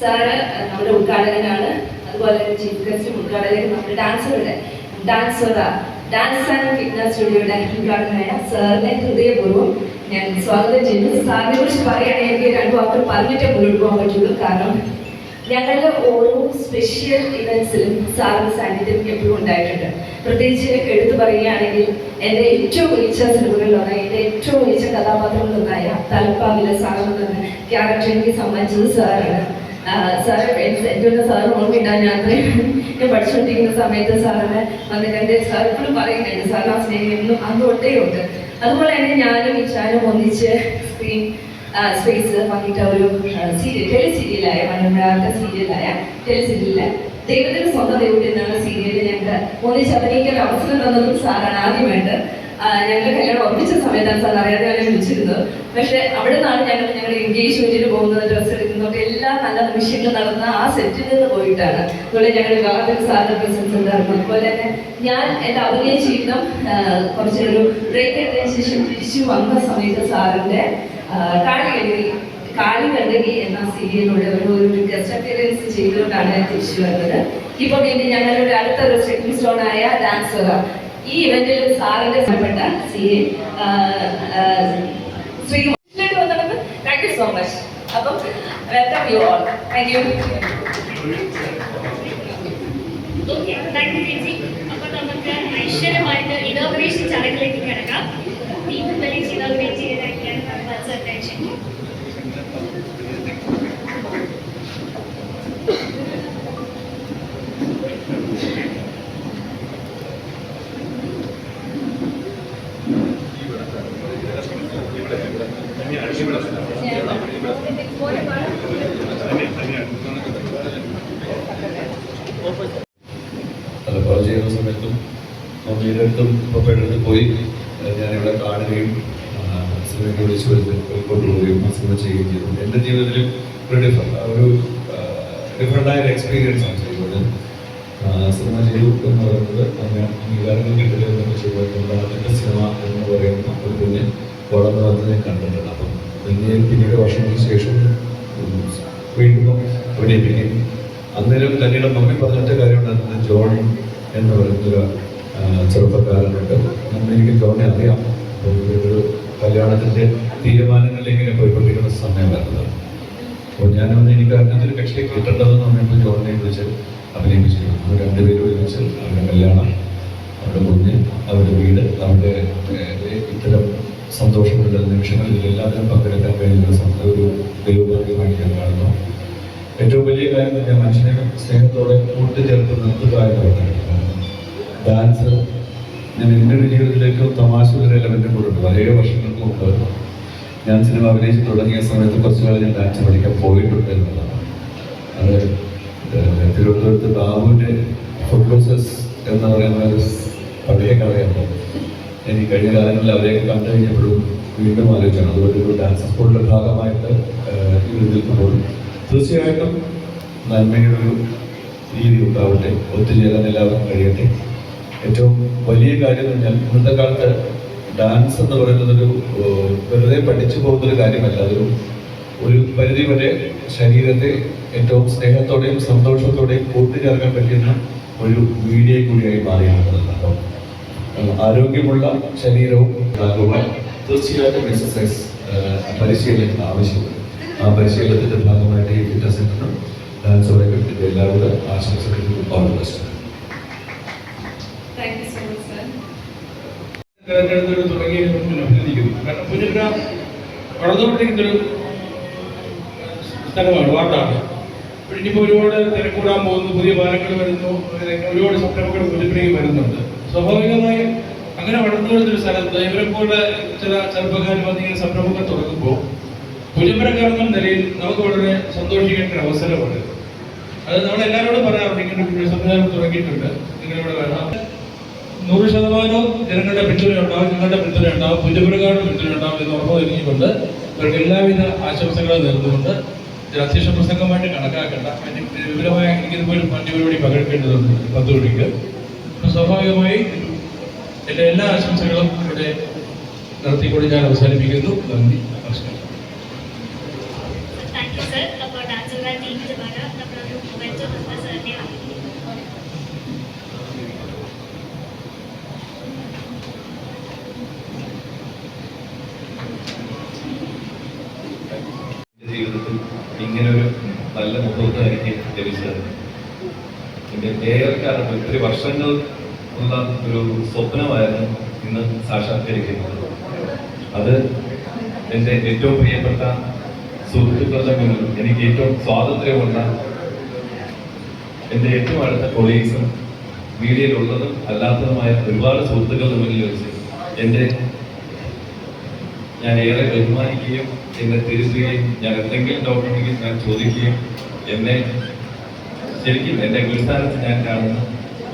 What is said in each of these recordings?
Sir നമ്മുടെ ഉദ്ഘാടകനാണ്. അതുപോലെ തന്നെ ചീഫ് ഗസ്റ്റും ഉദ്ഘാടകൻ നമ്മുടെ ഡാൻസറുടെ ഡാൻസറ ഡാൻസ് ആൻഡ് ഫിറ്റ്നസ് സ്റ്റുഡിയോയുടെ ഉദ്ഘാടകനായ സാറിനെ ഹൃദയപൂർവം ഞാൻ സ്വാഗതം ചെയ്യുന്നു. സാറിനെ കുറിച്ച് പറയുകയാണെങ്കിൽ എനിക്ക് രണ്ടു വാക്കുകൾ പറഞ്ഞിട്ടേ മുന്നോട്ട് പോകാൻ പറ്റുള്ളൂ. കാരണം ഞങ്ങളുടെ ഓരോ സ്പെഷ്യൽ ഇവൻസിലും സാറിന്റെ സാന്നിധ്യം എപ്പോഴും ഉണ്ടായിട്ടുണ്ട്. പ്രത്യേകിച്ച് എടുത്തു പറയുകയാണെങ്കിൽ എന്റെ ഏറ്റവും മികച്ച സിനിമകളിലൊന്ന് എന്റെ ഏറ്റവും മികച്ച കഥാപാത്രങ്ങളിലൊന്നായ തലപ്പാവിലെ സാറെന്ന ക്യാരക്ടർ എനിക്ക് സമ്മാനിച്ചത് സാറാണ്. സാറ് എന്റെ സാറ് ഓർമ്മയിട്ടാണ് ഞാൻ ഞാൻ പഠിച്ചുകൊണ്ടിരിക്കുന്ന സമയത്ത് സാറിനെ വന്നിട്ട് എന്റെ സാർ ഇപ്പോഴും പറയുന്നുണ്ട് സാറിന് ആ സ്നേഹം എന്നും അന്ന് തൊട്ടേ ഉണ്ട്. അതുപോലെ തന്നെ ഞാനും ഇച്ചാനും ഒന്നിച്ച് സ്ക്രീൻ സ്പേസ് വന്നിട്ട് ഒരു സീരിയൽ ടെലി സീരിയലായ മനോഹരാത്ത സീരിയലായ ടെലി സീരിയലിലെ ദൈവത്തിന് സ്വന്തം ദൈവത്തിൽ നിന്നുള്ള സീരിയലിൽ ഞങ്ങൾക്ക് ഒന്നിച്ച് അഭിനയിക്കാൻ അവസരം തന്നതും സാറാണ് ആദ്യമായിട്ട്. ഞങ്ങൾ കല്യാണം ഉറപ്പിച്ച സമയത്താണ് സാർ അറിയാതെ അവരെ വിളിച്ചിരുന്നത്. പക്ഷെ അവിടെ നിന്നാണ് ഞങ്ങൾ ഞങ്ങളുടെ എൻഗേജ്മെന്റിന് പോകുന്നത് ഡ്രസ്സ് എടുക്കുന്നതൊക്കെ എല്ലാ നല്ല നിമിഷങ്ങളും നടന്ന ആ സെറ്റിൽ നിന്ന് പോയിട്ടാണ്. അതുപോലെ ഞങ്ങളുടെ വിവാഹത്തിൽ സാറിന്റെ പ്രസൻസ് ഉണ്ടായിരുന്നു അതുപോലെ തന്നെ ഞാൻ എന്റെ അഭിനയ ജീവിതം കുറച്ചൊരു ബ്രേക്ക് എടുത്തതിന് ശേഷം തിരിച്ചു വന്ന സമയത്ത് സാറിന്റെ കാളി കണ്ടി കാളി കഴുകി എന്ന സീരിയലിലൂടെ ഒരു ഒരു ഗസ്റ്റ് അപ്പിയറൻസ് ചെയ്തുകൊണ്ടാണ് ഞാൻ തിരിച്ചു വരുന്നത് ഇപ്പൊ പിന്നെ ഞങ്ങളുടെ അടുത്തൊരു സ്റ്റെപ്പിംഗ് സ്റ്റോൺ ആയ ഡാൻസർ ഈ ഇവന്റിൽ സാറിന്റെ ബന്ധപ്പെട്ട സി ശ്രീകുമാർ വന്നത് സോ മച്ച് അപ്പം welcome you all thank you thank you ചേച്ചി അപ്പോൾ നമുക്ക് ഐശ്വര്യമായിട്ട് ഇനോഗ്രേഷൻ ചടങ്ങിലേക്ക് കിടക്കാം. മമ്മിയുടെ അടുത്തും പപ്പയുടെ പോയി ഞാനിവിടെ കാണുകയും സിനിമയ്ക്ക് വിളിച്ചു വരുത്തി കൊണ്ടുപോവുകയും സിനിമ ചെയ്യുകയും ചെയ്തു. എന്റെ ജീവിതത്തിലും ഒരു ഡിഫർ ഒരു ഡിഫറെന്റായ ഒരു എക്സ്പീരിയൻസ് ആണ് ചെയ്തത് സിനിമ ചെയ്തു എന്ന് പറയുന്നത് അങ്ങനെ അംഗീകാരങ്ങൾ കിട്ടില്ല സിനിമ എന്ന് പറയുന്ന ഒരു കുഞ്ഞ് വളർന്നു വന്നത് ഞാൻ കണ്ടിട്ടുണ്ട്. അപ്പം പിന്നീട് പിന്നീട് വർഷങ്ങൾക്ക് ശേഷം വീണ്ടും അഭിനയിപ്പിക്കും അന്നേരം തന്നെയുടെ മമ്മി പറഞ്ഞിട്ട് കാര്യമുണ്ടായിരുന്നത് ജോൺ എന്ന് പറയുന്നൊരു ആ, ചെറുപ്പക്കാരനുണ്ട് നമ്മൾ എനിക്ക് തോന്നി അറിയാം. ഒരു കല്യാണത്തിന്റെ തീരുമാനങ്ങളിലേക്ക് ഇങ്ങനെ പോയിക്കൊണ്ടിരിക്കുന്ന സമയം വരുന്നത്. അപ്പോൾ ഞാനൊന്ന് എനിക്ക് അങ്ങനത്തെ ഒരു കക്ഷിയെ കിട്ടേണ്ടതെന്ന് പറഞ്ഞപ്പോൾ ജോണിനെ വിളിച്ച് അഭിനയിപ്പിച്ചിരുന്നു അവർ രണ്ടുപേരും ഒരുമിച്ച് അവരുടെ കല്യാണം അവരുടെ കുഞ്ഞ് അവരുടെ വീട് അവരുടെ ഇത്തരം സന്തോഷമുള്ള നിമിഷങ്ങളിൽ എല്ലാത്തിനും പങ്കെടുക്കാൻ കഴിയുന്ന ഒരു ദൈവഭാഗ്യമായിട്ട് ഞാൻ കാണുന്നു. ഏറ്റവും വലിയ കാര്യം ഞാൻ മനുഷ്യനെ സ്നേഹത്തോടെ കൂട്ടിച്ചേർത്ത് നിർത്തുക എന്നുള്ളതാണ് ഡാൻസ് ഞാൻ എന്റെ ജീവിതത്തിൽ തമാശ ഒരു എലമെന്റ് കൂടെ ഉണ്ട് വളരെ വർഷങ്ങൾക്ക് മുമ്പ് ഞാൻ സിനിമ അഭിനയിച്ച് തുടങ്ങിയ സമയത്ത് കുറച്ച് കാലം ഞാൻ ഡാൻസ് പഠിക്കാൻ പോയിട്ടുണ്ട് എന്നുള്ളതാണ്. അത് തിരുവനന്തപുരത്ത് ബാബുവിന്റെ ഫുട്ബോസസ് എന്ന് പറയുന്ന ഒരു പഴയ കഥയാണ് എനിക്ക് കഴിഞ്ഞ കാലങ്ങളിൽ അവരെയൊക്കെ കണ്ടു കഴിഞ്ഞപ്പോഴും വീണ്ടും ആലോചിക്കണം. അതുപോലെ ഒരു ഡാൻസ് സ്കൂളിന്റെ ഭാഗമായിട്ട് നിൽക്കുമ്പോൾ തീർച്ചയായിട്ടും നന്മയുടെ ഒരു രീതി ഉണ്ടാവട്ടെ. ഒത്തുചേരാൻ എല്ലാവർക്കും കഴിയട്ടെ. ഏറ്റവും വലിയ കാര്യം എന്ന് പറഞ്ഞാൽ ഇന്നത്തെ കാലത്ത് ഡാൻസ് എന്ന് പറയുന്നത് ഒരു വെറുതെ പഠിച്ചു പോകുന്നൊരു കാര്യമല്ല. അതൊരു ഒരു പരിധി വരെ ശരീരത്തെ ഏറ്റവും സ്നേഹത്തോടെയും സന്തോഷത്തോടെയും കൂട്ടിച്ചേർക്കാൻ പറ്റുന്ന ഒരു മീഡിയ കൂടിയായി അപ്പം ആരോഗ്യമുള്ള ശരീരവും ഉണ്ടാകുവാൻ തീർച്ചയായിട്ടും എക്സസൈസ് പരിശീലനം ആവശ്യമുണ്ട് ആ പരിശീലനത്തിന്റെ ഭാഗമായിട്ട് ഈ ഫിറ്റ്നസ് സെന്ററിനും ഡാൻസ് ഒളിമ്പിക്കിന്റെ എല്ലാവിധ ആശംസകളും all the best thank you so much sir തെരഞ്ഞെടുത്തൊരു തുടങ്ങിയതിന് അഭിനന്ദിക്കുന്നു. കാരണം പുനരുദ്ധ വളർന്നുകൊണ്ടിരിക്കുന്നൊരു സ്ഥലമാണ് വാർഡാണ്. ഇനിയിപ്പോൾ ഒരുപാട് തിരക്കൂടാൻ പോകുന്നു പുതിയ പാലങ്ങൾ വരുന്നു ഒരുപാട് സംരംഭങ്ങൾ പുതുക്കുകയും വരുന്നുണ്ട്. സ്വാഭാവികമായും അങ്ങനെ വളർന്നു വരുന്നൊരു സ്ഥലത്ത് ഇവരെ പോലെ ചില ചെറുപ്പക്കാർ വന്ന് ഇങ്ങനെ സംരംഭങ്ങൾ തുടങ്ങുമ്പോൾ പുജമരക്കാരെന്ന നിലയിൽ നമുക്ക് വളരെ സന്തോഷിക്കേണ്ട ഒരു അവസരമാണ് അത് നമ്മൾ എല്ലാവരോടും പറയാറുണ്ട് ഇങ്ങനെ സംവിധാനം തുടങ്ങിയിട്ടുണ്ട്. നിങ്ങളിവിടെ വരാം ശതമാനവും ജനങ്ങളുടെ പിന്തുണ ഉണ്ടാവും നിങ്ങളുടെ പിന്തുണ ഉണ്ടാവും പുഞ്ചപുരക്കാരുടെ പിന്തുണ ഉണ്ടാവും എന്ന് ഉറപ്പ് നൽകിക്കൊണ്ട് ഇവർക്ക് എല്ലാവിധ ആശംസകളും നേർന്നുകൊണ്ട് അധ്യക്ഷ പ്രസംഗമായിട്ട് കണക്കാക്കേണ്ട. അതിന് വിപുലമായ എനിക്കിതുപോലെ മറ്റു പരിപാടി പകർക്കേണ്ടതുണ്ട് പത്ത് മണിക്ക് സ്വാഭാവികമായി എന്റെ എല്ലാ ആശംസകളും ഇവിടെ നിർത്തിക്കൊണ്ട് ഞാൻ അവസാനിപ്പിക്കുന്നു. നന്ദി നമസ്കാരം. താങ്ക് യു സർ അപ്പോൾ ടീമിന്റെ വര നമ്മളൊരു മൊമെന്റോ ബിസിനസ് തന്നെ ആയിരിക്കും എന്റെ ജീവിതത്തിൽ ഇങ്ങനൊരു നല്ല മുഹൂർത്തം ലഭിച്ചത്. എന്റെ ഏറെക്കാലം ഒത്തിരി വർഷങ്ങൾ ഉള്ള ഒരു സ്വപ്നമായിരുന്നു ഇന്ന് സാക്ഷാത്കരിക്കുന്നത്. അത് എന്റെ ഏറ്റവും പ്രിയപ്പെട്ട സുഹൃത്തുക്കളുടെ മുന്നിൽ എനിക്ക് ഏറ്റവും സ്വാതന്ത്ര്യമുള്ള എന്റെ ഏറ്റവും അടുത്ത കൊളീഗ്സും മീഡിയയിലുള്ളതും അല്ലാത്തതുമായ ഒരുപാട് സുഹൃത്തുക്കളുടെ മുന്നിൽ വെച്ച് എന്റെ ഞാൻ ഏറെ ബഹുമാനിക്കുകയും എന്നെ തിരുത്തുകയും ഞാൻ എന്തെങ്കിലും ഡൗട്ട് ഉണ്ടെങ്കിൽ ഞാൻ ചോദിക്കുകയും എന്നെ ശരിക്കും എന്റെ ഗുരുസ്ഥാനത്ത് ഞാൻ കാണുന്ന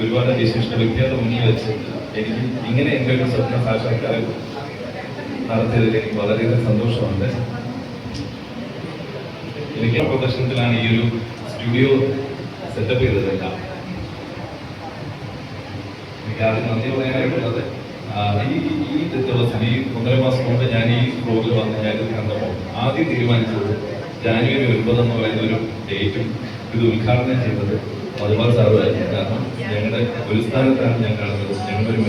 ഒരുപാട് വിശിഷ്ട വ്യക്തികളുടെ മുന്നിൽ വെച്ച് എനിക്ക് ഇങ്ങനെ എന്റെ ഒരു സ്വപ്ന സാക്ഷാത്കാരം നടത്തിയതിൽ എനിക്ക് വളരെയധികം സന്തോഷമുണ്ട്. എനിക്ക് പ്രദർശനത്തിലാണ് ഈ ഒരു സ്റ്റുഡിയോ സെറ്റപ്പ് ചെയ്തതെല്ലാം. എനിക്ക് ആദ്യം നന്ദി പറയാനായിട്ടുള്ളത്. ഈ ഈ ദിവസം ഈ ഒന്നര മാസം ഞാൻ ഈ ബ്ലോഗിൽ വന്ന് ഞാൻ കണ്ടപ്പോൾ ആദ്യം തീരുമാനിച്ചത് ജാനുവരി ഒൻപത് പറയുന്ന ഒരു ഡേറ്റും ഇത് ഉദ്ഘാടനം ചെയ്തത് മധുബാർ സാറുമായിരുന്നു കാരണം ഞങ്ങളുടെ ഒരു സ്ഥാനത്താണ് ഞാൻ കാണുന്നത്. ഞങ്ങളൊരു